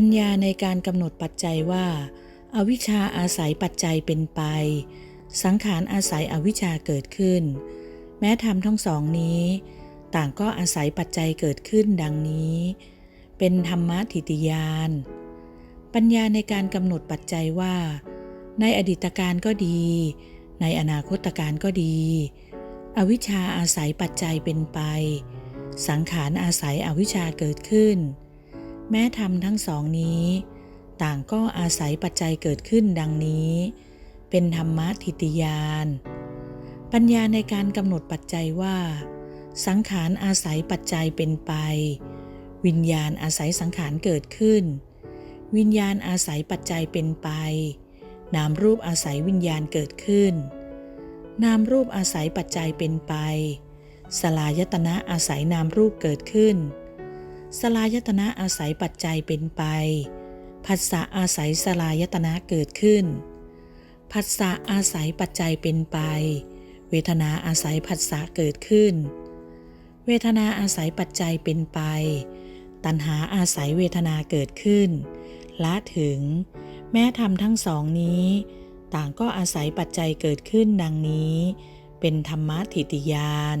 ปัญญาในการกำหนดปัจจัยว่าอาวิชชาอาศัยปัจจัยเป็นไป สังขารอาศัยอวิชชาเกิดขึ้น แม้ธรรมทั้งสองนี้ ต่างก็อาศัยปัจจัยเกิดขึ้นดังนี้ เป็นธรรมะทิติยาน ปัญญาในการกำหนดปัจจัยว่า ในอดีตการก็ดี ในอนาคตการก็ดี อวิชชาอาศัยปัจจัยเป็นไป สังขารอาศัยอวิชชาเกิดขึ้น แม้ธรรมทั้งสองนี้ ต่างก็อาศัยปัจจัยเกิดขึ้นดังนี้ เป็นธรรมะทิติยาน ปัญญาในการกำหนดปัจจัยว่า สังขารอาศัยปัจจัยเป็นไป วิญญาณอาศัยสังขารเกิดขึ้น วิญญาณอาศัยปัจจัยเป็นไป นามรูปอาศัยวิญญาณเกิดขึ้น นามรูปอาศัยปัจจัยเป็นไปสลายตนะอาศัยนามรูปเกิดขึ้น สลายตนะอาศัยปัจจัยเป็นไป ผัสสะอาศัยสลายตนะเกิดขึ้น ผัสสะอาศัยปัจจัยเป็นไป เวทนาอาศัยผัสสะเกิดขึ้น เวทนาอาศัยปัจจัยเป็นไป ตัณหาอาศัยเวทนาเกิดขึ้น ละถึง แม้ธรรมทั้งสองนี้ ต่างก็อาศัยปัจจัยเกิดขึ้นดังนี้ เป็นธรรมะทิติยาน